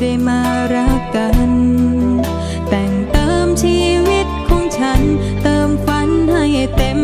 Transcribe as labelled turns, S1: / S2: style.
S1: ได้มารักกัน แต่งเติมชีวิตของฉัน เติมฝันให้เต็ม